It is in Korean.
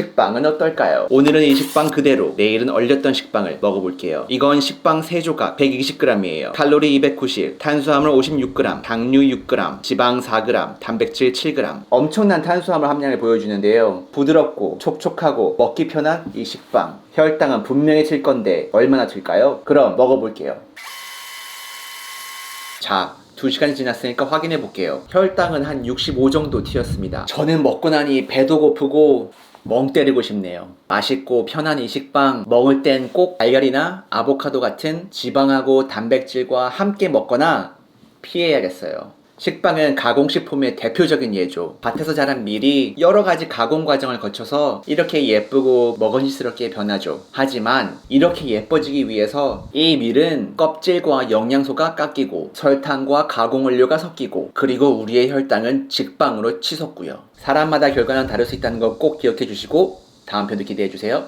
식빵은 어떨까요? 오늘은 이 식빵 그대로 내일은 얼렸던 식빵을 먹어볼게요. 이건 식빵 3조각 120g이에요. 칼로리 290, 탄수화물 56g, 당류 6g, 지방 4g, 단백질 7g. 엄청난 탄수화물 함량을 보여주는데요. 부드럽고 촉촉하고 먹기 편한 이 식빵. 혈당은 분명히 칠 건데 얼마나 칠까요? 그럼 먹어볼게요. 자, 2시간이 지났으니까 확인해 볼게요. 혈당은 한 65 정도 튀었습니다. 저는 먹고 나니 배도 고프고 멍 때리고 싶네요. 맛있고 편한 이 식빵 먹을 땐 꼭 달걀이나 아보카도 같은 지방하고 단백질과 함께 먹거나 피해야겠어요. 식빵은 가공식품의 대표적인 예죠. 밭에서 자란 밀이 여러 가지 가공 과정을 거쳐서 이렇게 예쁘고 먹음직스럽게 변하죠. 하지만 이렇게 예뻐지기 위해서 이 밀은 껍질과 영양소가 깎이고 설탕과 가공 원료가 섞이고 그리고 우리의 혈당은 직방으로 치솟고요. 사람마다 결과는 다를 수 있다는 거 꼭 기억해 주시고 다음 편도 기대해 주세요.